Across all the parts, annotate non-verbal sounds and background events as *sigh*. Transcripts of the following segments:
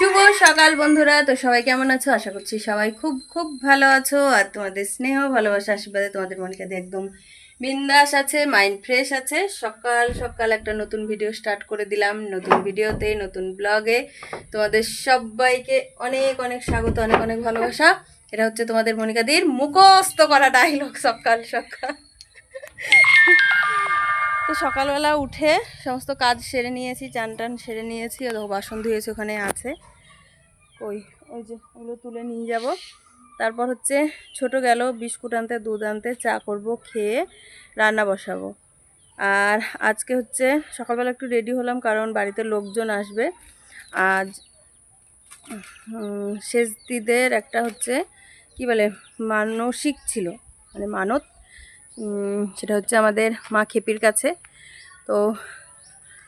শুভ সকাল বন্ধুরা। তো সবাই কেমন আছো? আশা করছি সবাই খুব খুব ভালো আছো। আর তোমাদের স্নেহ, ভালোবাসা, আশীর্বাদে তোমাদের মনিকাদি একদম বিন্দাস আছে মাইন্ড ফ্রেশ আছে। সকাল সকাল একটা নতুন ভিডিও স্টার্ট করে দিলাম। নতুন ভিডিওতে নতুন ব্লগে তোমাদের সবাইকে অনেক অনেক স্বাগত, অনেক অনেক ভালোবাসা। এটা হচ্ছে তোমাদের মনিকাদির মুখস্থ করা ডায়লগ সকাল সকাল। তো সকালবেলা উঠে সমস্ত কাজ সেরে নিয়েছি চান টান সেরে নিয়েছি, ও বাসন ধুয়েছি, ওখানে আছে। ওই ওই যে ওগুলো তুলে নিয়ে যাব। তারপর হচ্ছে ছোট গেল, বিস্কুট আনতে, দুধ আনতে, চা করব, খেয়ে রান্না বসাবো। আর আজকে হচ্ছে সকালবেলা একটু রেডি হলাম, কারণ বাড়িতে লোকজন আসবে। আজ শেষ দিদের একটা হচ্ছে, কি বলে, মানসিক ছিল মানে মানত সেটা হচ্ছে আমাদের মা খেপির কাছে। তো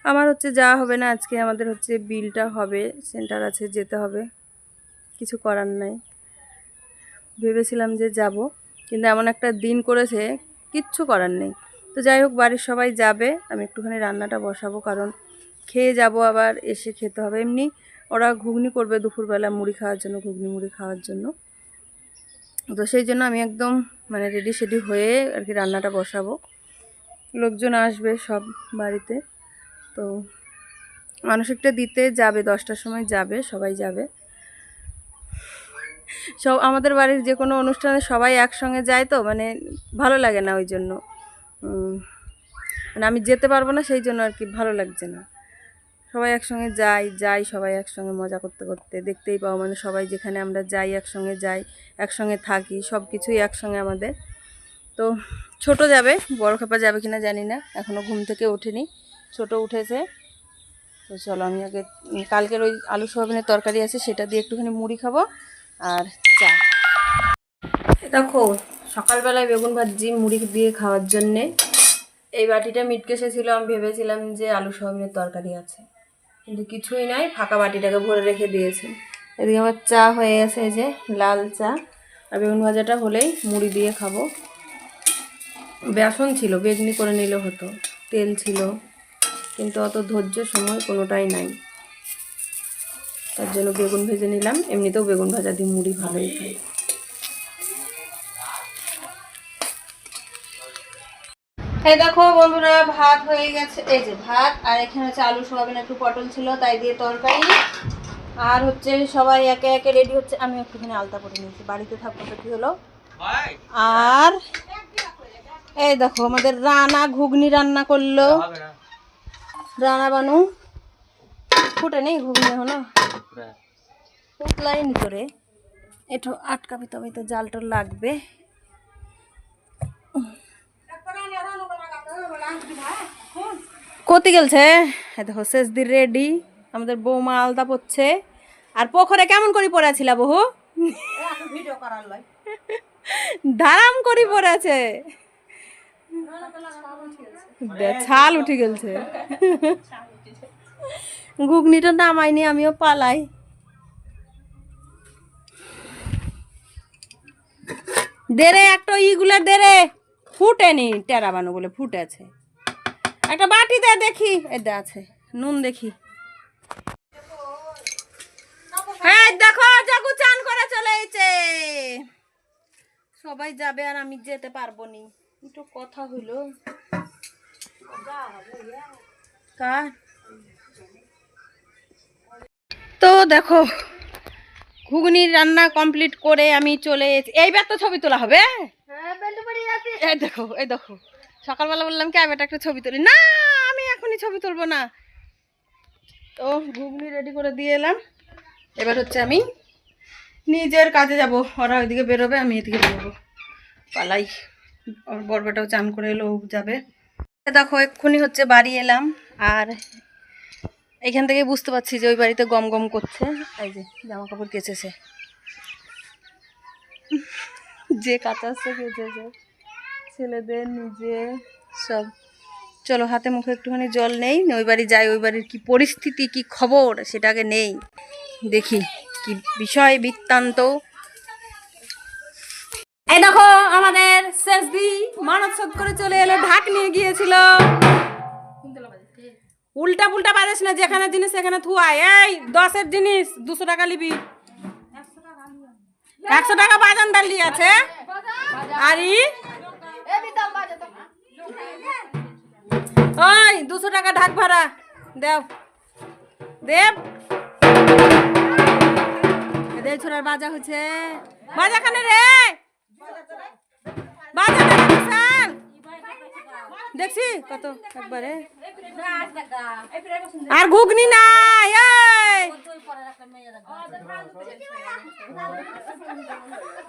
আমার হচ্ছে যাওয়া হবে না, আজকে আমাদের হচ্ছে বিলটা হবে, সেন্টার আছে, যেতে হবে। কিছু করার নাই। ভেবেছিলাম যে যাব, কিন্তু এমন একটা দিন করেছে, কিচ্ছু করার নেই। তো যাই হোক, বাড়ির সবাই যাবে, আমি একটুখানি রান্নাটা বসাবো, কারণ খেয়ে যাব আবার, এসে খেতে হবে। এমনি ওরা ঘুগনি করবে দুপুরবেলা মুড়ি খাওয়ার জন্য, ঘুগনি মুড়ি খাওয়ার জন্য। তো সেই জন্য আমি একদম মানে রেডি সেডি হয়ে আর কি রান্নাটা বসাবো। লোকজন আসবে সব বাড়িতে। তো মানসিকটা দিতে যাবে, দশটার সময় যাবে, সবাই যাবে। সব আমাদের বাড়ির যে কোনো অনুষ্ঠানে সবাই একসঙ্গে যায় তো মানে ভালো লাগে না ওই জন্য। মানে আমি যেতে পারব না, সেই জন্য আর কি ভালো লাগছে না। সবাই একসঙ্গে যাই যাই সবাই একসঙ্গে মজা করতে করতে। দেখতেই পাও মানে সবাই যেখানে আমরা যাই একসঙ্গে যাই, একসঙ্গে থাকি সব কিছুই একসঙ্গে আমাদের। তো ছোট যাবে, বড় খাপা যাবে কিনা জানি না এখনও ঘুম থেকে ওঠেনি। ছোট উঠেছে। তো চলো আমি আগে কালকের ওই আলু সোয়াবিনের তরকারি আছে, সেটা দিয়ে একটুখানি মুড়ি খাব আর চা। দেখো, সকালবেলায় বেগুন ভাজি, মুড়ি দিয়ে খাওয়ার জন্যে। এই বাটিটা মিটকে এসেছিল আমি ভেবেছিলাম যে আলু সোয়াবিনের তরকারি আছে। কিন্তু কিছুই নাই, ফাঁকা বাটিটাকে ভরে রেখে দিয়েছে। এদিকে আমার চা হয়ে গেছে যে লাল চা। আর বেগুন ভাজাটা হলেই মুড়ি দিয়ে খাব। বেসন ছিল, বেগনি করে নিলেও হতো, তেল ছিল, কিন্তু অত ধৈর্য সময় কোনোটাই নাই। তার জন্য বেগুন ভেজে নিলাম, এমনিতেও বেগুন ভাজা দিয়ে মুড়ি ভালোই খাই। এই দেখো বন্ধুরা ভাত হয়ে গেছে। এই যে ভাত আর এখানে হচ্ছে আলু সোয়াবিন একটু পটল ছিল তাই দিয়ে তরকারি। আর হচ্ছে সবাই একে একে রেডি হচ্ছে। আমি একটুখানি আলতা করে নিয়েছি। বাড়িতে থাকব তো কি হলো? আর এই দেখো আমাদের রানা ঘুগনি রান্না করল। রানা বানু। ফুটে নেই ঘুগনি হলো ফুটলাইনি করে একটু আটকাবি তবে তো জালটা লাগবে। কতি গেলছে? দেখো শেষ দিন রেডি আমাদের বৌমা আলতা পড়ছে আর পোখরে কেমন করে পড়েছিল বহু? ধারাম করি পড়েছে ছাল উঠে গেলছে। ঘুগনিটা নামাইনি, আমিও পালাই। দেরে একটা ইগুলা দেরে ফুটেনি টেরা বানু বলে ফুটেছে। একটা বাটি দে দেখি, এটা আছে, নুন দেখি। হ্যাঁ দেখো চান করে চলে এসেছে। সবাই যাবে আর আমি যেতে পারব নি। একটু কথা হইল। তো দেখো ঘুগনির রান্না কমপ্লিট করে আমি চলে এইবার তো ছবি তোলা হবে? এই দেখো এই দেখো। সকালবেলা বললাম কি, আমি একটা ছবি তুলি। না, আমি এখনই ছবি তুলবো না। তো ঘুগনি রেডি করে দিয়ে এলাম। এবার হচ্ছে আমি নিজের কাজে যাব। ওরা ওইদিকে বেরোবে, আমি এদিকে বেরোবো। পালাই। ওর বরবেটাও চান করে এলো যাবে। দেখো, এক্ষুনি হচ্ছে বাড়ি এলাম। আর এখান থেকে বুঝতে পারছি যে ওই বাড়িতে গম গম করছে। এই যে জামা কাপড় কেচেছে। যে কাচাচ্ছে কেচেছে ছেলেদের নিজে সব। চলো, হাতে মুখে একটুখানি জল নেই, ওই বাড়ি যাই, ওই বাড়ির কী পরিস্থিতি, কি খবর সেটাকে নেই। দেখি কি বিষয় বৃত্তান্ত। এই দেখো, আমাদের শেষ দি মানব শোধ করে চলে এলো, ঢাক নিয়ে গিয়েছিল। উল্টা পুল্টা বাজাস না, যেখানে জিনিস সেখানে থুয়াই এই, দশের জিনিস, দুশো টাকা নিবি একশো টাকা বাজান ডালি আছে আর? ওই, দুশো টাকা ঢাক ভাড়া। দেও। দেব। এদের ছোড়ার বাজা হচ্ছে। বাজা খানে রে? বাজা দেখছি কত? একবারে। আর ঘুগনি নাই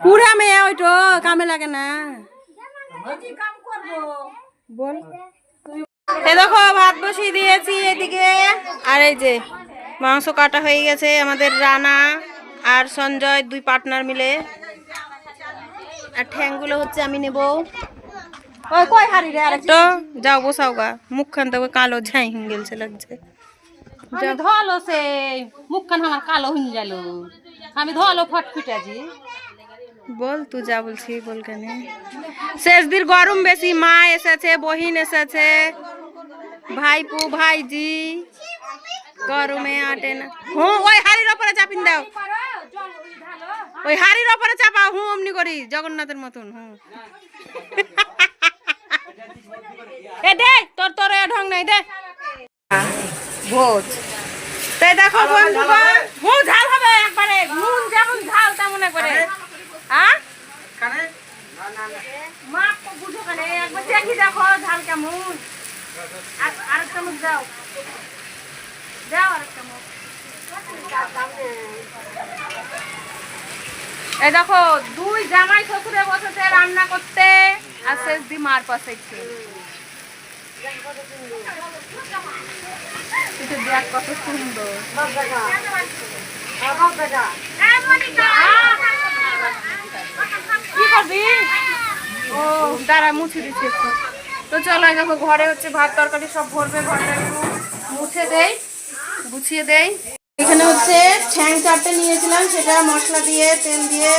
পুরা মেয়ে ওইটো, কামে লাগে না। বল। দেখো, ভাত বসিয়ে দিয়েছি এদিকে। আর এই যে, মাংস কাটা হয়ে গেছে আমাদের রানা আর সঞ্জয়, দুই পার্টনার মিলে। আর ঠ্যাংগুলো হচ্ছে আমি নেব। ওই কই হারি রে আরেকটা? যাও বসাও গা। মুখখান তো কালো ঝাই হয়ে গেলছে লাগছে। আমি ধলো সে মুখখান আমার কালো হয়ে গেল। আমি ধলো ফটফিটাজি বল তুই যা বলছি বল কেন। শেষ দিন গরম বেশি মা এসেছে বহিন এসেছে। ভাইপু ভাইজি গরমে আটে না। হুম ওই হাড়ির ওপরে চাপিন দাও। ওই হাড়ির ওপরে চাপাও হুম অমনি করি জগন্নাথের মতন হুম এ দে তোর তোর এ ঢং নাই দে। ভোজ। তাই দেখো বন্ধুগণ ঝাল হবে? একবারে নুন যেমন ঝাল তেমন একবারে। হ্যাঁ মা তো বুঝো কেন একবার দেখি দেখো ঝাল কেমন। আর আরেক চামচ দাও। দাও আরেক চামচ এই দেখো দুই জামাই শ্বশুরে বসেছে রান্না করতে আর শেষ দি মার পাশে মুছে তো চলো দেখো ঘরে হচ্ছে ভাত তরকারি সব ভরবে ঘরটা একটু মুছে দেই গুছিয়ে দেই এখানে হচ্ছে ঠ্যাং চারটে নিয়েছিলাম সেটা মশলা দিয়ে তেল দিয়ে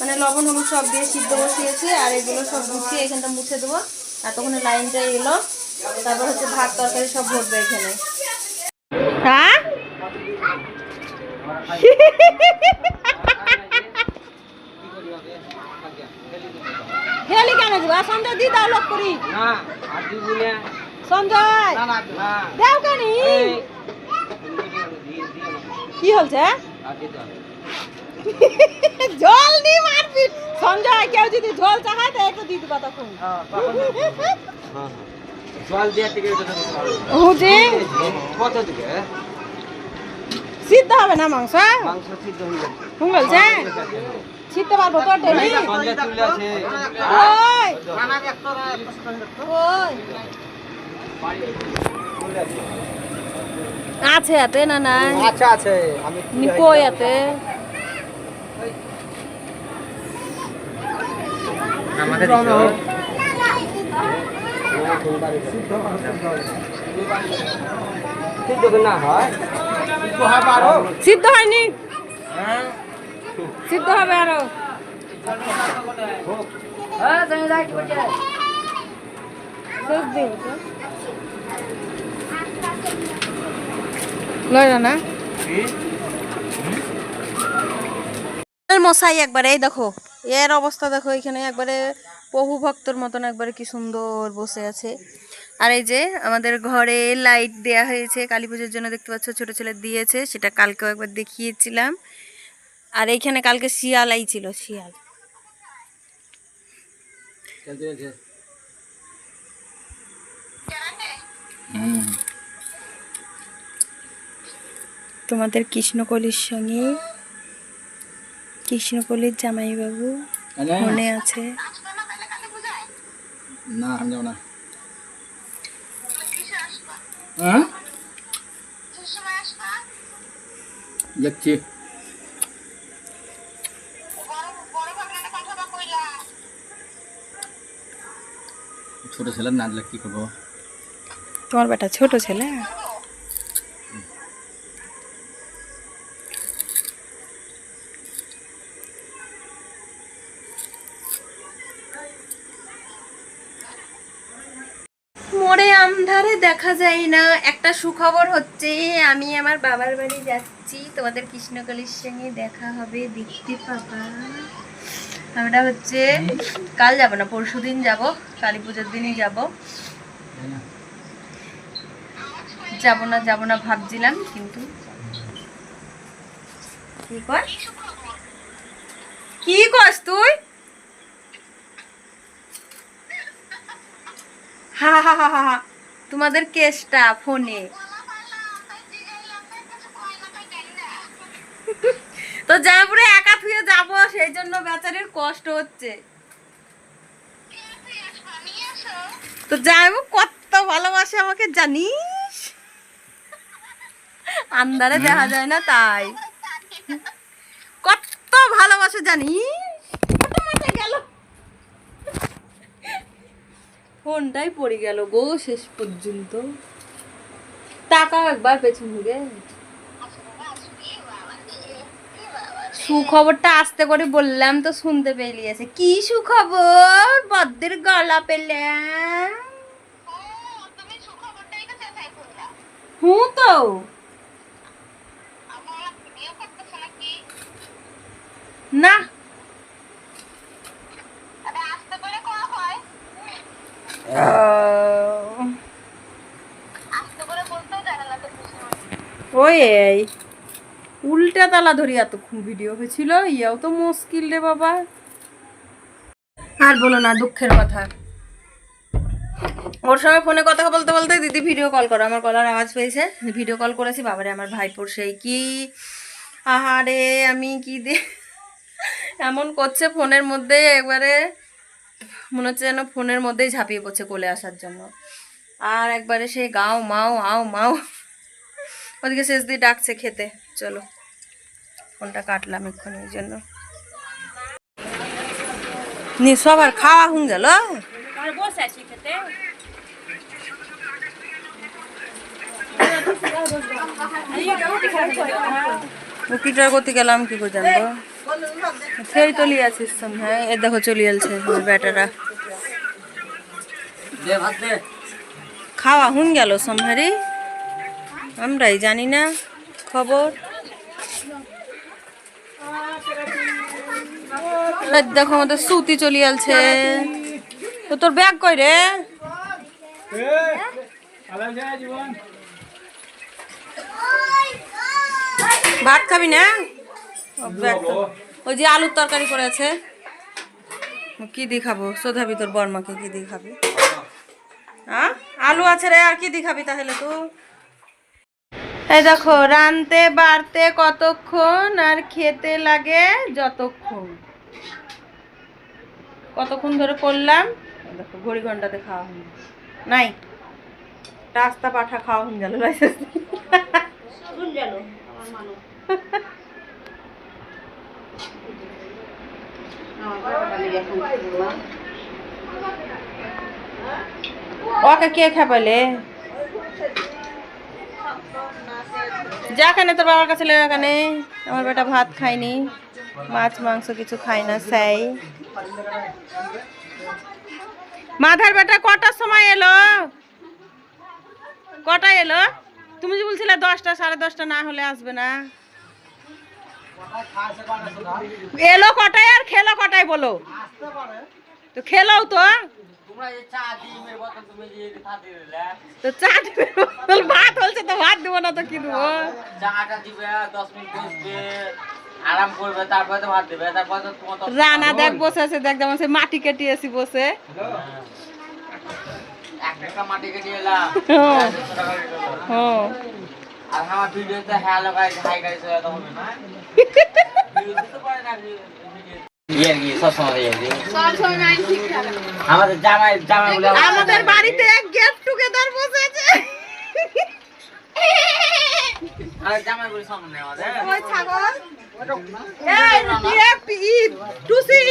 মানে লবণ হলুদ সব দিয়ে সিদ্ধ বসিয়েছি আর এগুলো সব গুছিয়ে এখানটা মুছে দেবো। এতক্ষণে লাইনটা এলো তারপর হচ্ছে ভাত তরকারি সব ভরবে এখানে। হ্যাঁ? হেলি কেন যাবা সঞ্জয় দি দাও লোক করি। সঞ্জয় না না না। দাও কেন? কি হলছে দাও। জল নি মারপিট। সঞ্জয় কেউ যদি জল চাহায় তো একটু দিয়ে দিবা তখন। হ্যাঁ, তো। হুজি কত দিকে সিদ্ধ হবে না মাংস? মাংস সিদ্ধ হয়ে যাবে হুঙ্গলছে সিদ্ধ পারব ডেলি আছে ওই ওই আছে এতে না নাই? আচ্ছা আছে। আমি নি কই এতে আমাকে দিছো সিদ্ধ না হয় সিদ্ধ হয়নি সিদ্ধ হবে আরও শেষ দিন তো। লয় না না মশাই একবারে এই দেখো এর অবস্থা দেখো এখানে একবারে প্রভু ভক্তর মতন একবারে কি সুন্দর বসে আছে। আর এই যে আমাদের ঘরে লাইট দেয়া হয়েছে কালী পুজোর জন্য দেখতে পাচ্ছ ছোট ছেলে দিয়েছে সেটা কালকেও একবার দেখিয়েছিলাম। আর এইখানে কালকে শিয়াল আইছিল শিয়াল। তোমাদের কৃষ্ণকলির সঙ্গে কৃষ্ণকলির জামাইবাবু মনে আছে? না আমি যাব না। হ্যাঁ? দেখছি ছোট ছেলে না দিলে কি করব তোমার বেটা ছোট ছেলে? যায় না, একটা সুখবর হচ্ছে, আমি আমার বাবার বাড়ি যাচ্ছি। তোমাদের কৃষ্ণকালীর সঙ্গে দেখা হবে, দেখতে পাবা। আমরা হচ্ছে, কাল যাব না পরশু দিন যাব, কালী পুজোর দিনই যাব। যাব না যাব না ভাবছিলাম, কিন্তু কি কর? কি কস তুই? হা হা হা হা হা। তোমাদের কেসটা ফোনে। তো জামাপুরে একা থুয়ে যাব সেই জন্য বেচারির কষ্ট হচ্ছে। তো যাইবো কত ভালোবাসে আমাকে জানিস? আন্দারে দেখা যায় না তাই। কত ভালোবাসে জানিস কত মাঠে গেল ফোনটাই পড়ে গেল গো শেষ পর্যন্ত? টাকাও একবার পেছন ঘুরে সুখবরটা আস্তে করে বললাম তো শুনতে পেলিয়েছে কি সুখবর? বদ্দের গলা পেলাম। হুঁ তো। না। ওই, এই, উল্টা তালা ধরি এতক্ষণ ভিডিও হয়েছিল, ইয়াও তো মুশকিল রে বাবা। আর বলো না, দুঃখের কথা। ওর সঙ্গে ফোনে কথা বলতে বলতে দিদি ভিডিও কল করো, আমার গলার আওয়াজ পেয়েছে। ভিডিও কল করেছি, বাবারে, আমার ভাইপোর সেই কি? আহারে, আমি কি দে এমন করছে ফোনের মধ্যে একবারে। মনে হচ্ছে যেন ফোনের মধ্যেই ঝাঁপিয়ে পড়ছে কোলে আসার জন্য। আর একবারে সেই গাও মাও আও মাও। ওদিকে শেষ দিয়ে ডাকছে খেতে। চলো ফোনটা কাটলাম এক্ষুনি এই জন্য। নি সবার খাওয়া হুন গেল? উকিটার গতি গেলাম কি করে জানব ফের তো লিয়ে আছিস হ্যাঁ? এ দেখো চলে যাচ্ছে বেটারা খাওয়া হুন গেল সম্হারি। আমরাই জানি না খবর। দেখো আমাদের সুতি চলে যাচ্ছে তো তোর ব্যাগ কই রে? ভাত খাবি না? ওই যে আলুর তরকারি করে আছে কি দিয়ে খাব সোধাবি তোর বর্মাকে কি দিয়ে খাবি হ্যাঁ আলু আছে রে আর কি দেখাবি তাহলে তো? এই দেখো রানতে বাড়তে কতক্ষণ আর খেতে লাগে যতক্ষণ? কতক্ষণ ধরে করলাম? দেখো ঘড়ি ঘন্টাতে খাওয়া হয়নি নাই। রাস্তা পাঠা খাওয়া হয়ে গেল *laughs* ওকে কে খাপালে যাখানে তোর বাবার কাছে লেগে এখানে আমার বেটা ভাত খায়নি। মাছ, মাংস কিছু খায় না সাই মাথার বেটা কটার সময় এলো? কটা এলো? তুমি যে বলছিলে দশটা, সাড়ে দশটা না হলে আসবে না। এলো কটায় আর খেলো কটায় বলো? তো খেলোও তো ভাত তো চা দিবে ভাত হচ্ছে তো ভাত দেবো না তো কি দেবো? চাটা দিবে দশ মিনিট বসবে আরাম করবে তারপরে তো ভাত দেবে তারপরে তো তোমার রানা দেখ বসে আছে দেখ যেমন সে মাটি কেটিয়েছি বসে। এক টাকা মাটি কেটে এলাম। হ্যাঁ। আর আমার ভিডিওতে হ্যাঁ লাগাই হাই গাড়ি চলে তো হবে না। ভিডিওতে তো পারে না ভিডিও। ইয়ে ইয়ে আমাদের জামাই জামাই আমাদের বাড়িতে এক গেট টুগেদার বসেছে। আমাদের জামাই বলে সামনে আমাদের ওই ছাগল। এই টিএফ ই টুসি।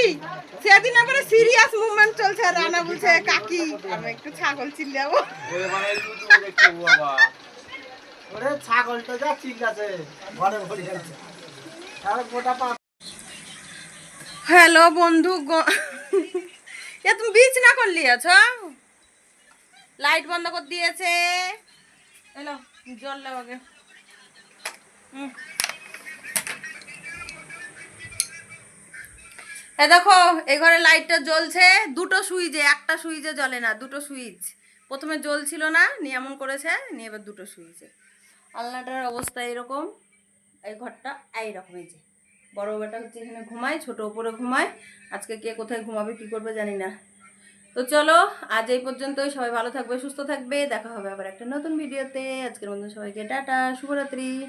সেদিন আমরা সিরিয়াস মুভমেন্ট চলছে রানা বলছে কাকি আমি একটু ছাগল চিল্লাবো ওই মানে ইউটিউবে দেখতে বাবা হ্যালো বন্ধু এ, তুমি বিচ না করলি আছো? লাইট বন্ধ করে দিয়েছে। এলো জল হুম। এ দেখো এই ঘরে লাইটটা জ্বলছে। দুটো সুইচে, একটা সুইচে জ্বলে না, দুটো সুইচ। প্রথমে জ্বলছিল না, নিয়ে এমন করেছে, নিয়ে এবার দুটো সুইচে। আলনাটার অবস্থা এরকম। এই ঘরটা এইরকম এই যে। বড় বেটা হচ্ছে এখানে ঘুমায়, ছোট ওপরে ঘুমায়। আজকে কে কোথায় ঘুমাবে, কি করবে জানি না। তো চলো, আজ এই পর্যন্তই। সবাই ভালো থাকবে, সুস্থ থাকবে। দেখা হবে আবার একটা নতুন ভিডিওতে। আজকের মতন সবাইকে টাটা, শুভরাত্রি।